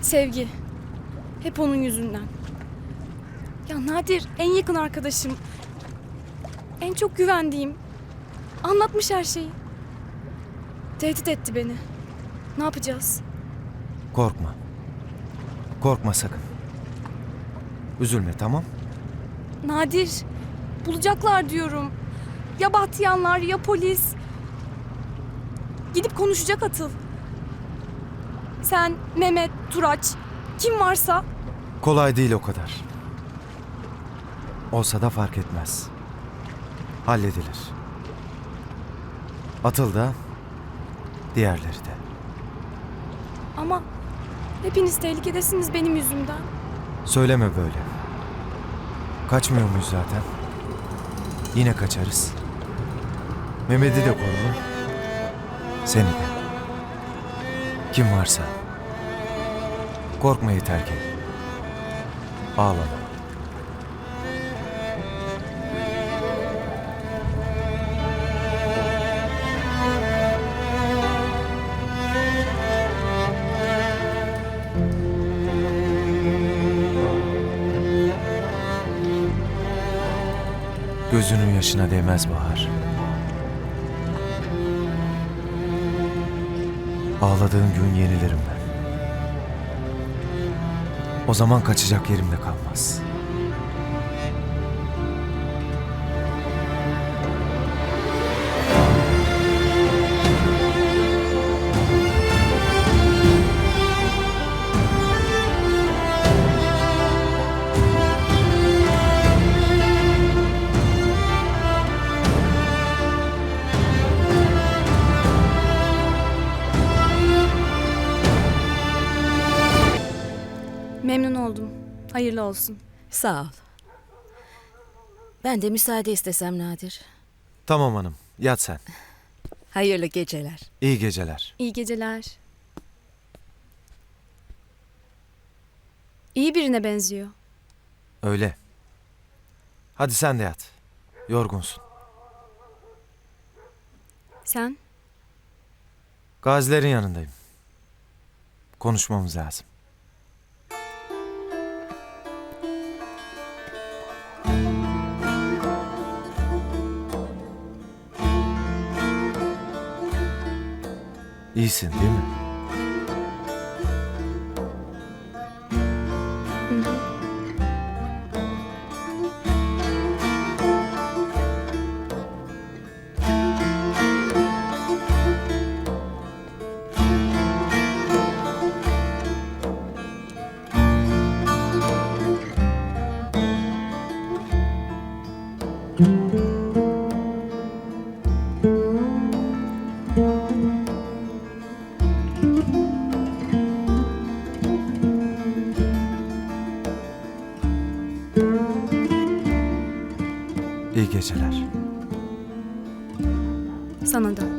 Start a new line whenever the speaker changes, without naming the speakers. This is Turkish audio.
Sevgi. Hep onun yüzünden. Ya Nadir en yakın arkadaşım. En çok güvendiğim. Anlatmış her şeyi. Tehdit etti beni. Ne yapacağız?
Korkma. Korkma sakın. Üzülme tamam?
Nadir. Bulacaklar diyorum. Ya Bahtiyanlar ya polis. Gidip konuşacak Atıl. Sen, Mehmet, Turaç, kim varsa
Kolay değil o kadar. Olsa da fark etmez. Halledilir. Atıl da, diğerleri de.
ama hepiniz tehlikedesiniz benim yüzümden.
Söyleme böyle. Kaçmıyor muyuz zaten? Yine kaçarız. Mehmet'i de korurum. Seni de. Kim varsa. Korkma yeter ki. Ağlama. Gözünün yaşına değmez Bahar. Ağladığın gün yenilirim ben. O zaman kaçacak yerim de kalmaz.
Memnun oldum. Hayırlı olsun.
Sağ ol. Ben de müsaade istesem Nadir.
Tamam hanım, yat sen.
Hayırlı geceler.
İyi geceler.
İyi geceler. İyi birine benziyor.
Öyle. Hadi sen de yat. Yorgunsun.
Sen?
Gazilerin yanındayım. Konuşmamız lazım. İyisin değil mi? İyi geceler.
Sana da.